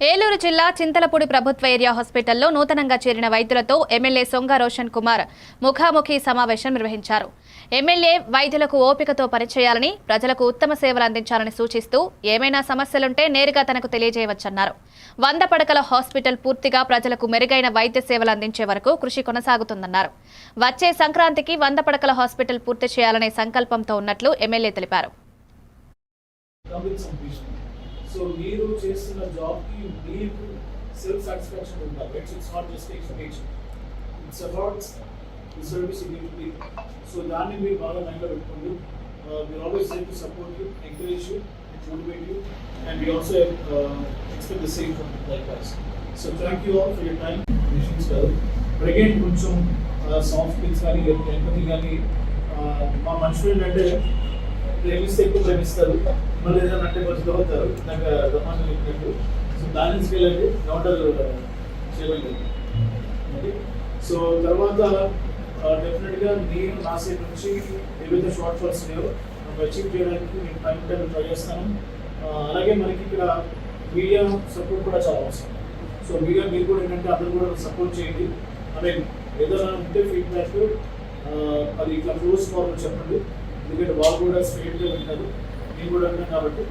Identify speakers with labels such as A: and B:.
A: ఏలూరు జిల్లా చింతలపూడి ప్రభుత్వ ఏరియా హాస్పిటల్లో నూతనంగా చేరిన వైద్యులతో ఎమ్మెల్యే సొంగ రోషన్ కుమార్ ముఖాముఖి సమావేశం నిర్వహించారు. ఎమ్మెల్యే వైద్యులకు ఓపికతో పనిచేయాలని ప్రజలకు ఉత్తమ సేవలు అందించాలని సూచిస్తూ ఏమైనా సమస్యలుంటే నేరుగా తనకు తెలియజేయవచ్చన్నారు. వంద పడకల హాస్పిటల్ పూర్తిగా ప్రజలకు మెరుగైన వైద్య సేవలు అందించే వరకు కృషి కొనసాగుతుందన్నారు. వచ్చే సంక్రాంతికి వంద పడకల హాస్పిటల్ పూర్తి చేయాలనే సంకల్పంతో ఉన్నట్లు ఎమ్మెల్యే తెలిపారు.
B: సో మీరు చేస్తున్న జాబ్కి మీకు సెల్ఫ్ సాటిస్ఫాక్షన్ ఉండాలి. It's it's not just expectation it's about service you so దాన్ని మీరు బాగా మైండ్లో పెట్టుకోండి. మీరు always same to support you encourage you motivate you and we also expect the same from like us so thank you all for your time machines కాదు but again కొంచెం soft skills కానీ empathy కానీ మా మనుషులు ఏంటంటే ప్రేమిస్తే ఎక్కువ ప్రేమిస్తారు మళ్ళీ ఏదైనా అంటే కొంచెం దొరుకుతారు. నాకు దమాన్ని చెప్పినట్టు సో బ్యాలెన్స్ వెళ్ళండి. నోటల్ చేయలేదు సో తర్వాత డెఫినెట్గా నేను నా సైడ్ నుంచి ఏవైతే షార్ట్ ఫాల్స్ ఉన్నాయో అచీవ్ చేయడానికి నేను టైం టైం ట్రై చేస్తాను. అలాగే మనకి ఇక్కడ మీడియా సపోర్ట్ కూడా చాలా అవసరం. సో మీడియా మీరు కూడా ఏంటంటే అందరూ కూడా సపోర్ట్ చేయండి. అదే ఏదైనా ఉంటే ఫీడ్బ్యాక్ అది ఇట్లా క్లోజ్ ఫార్వర్డ్ చెప్పండి. ఎందుకంటే వాళ్ళు కూడా స్ట్రేట్గా వింటారు నేను కూడా విన్నాను కాబట్టి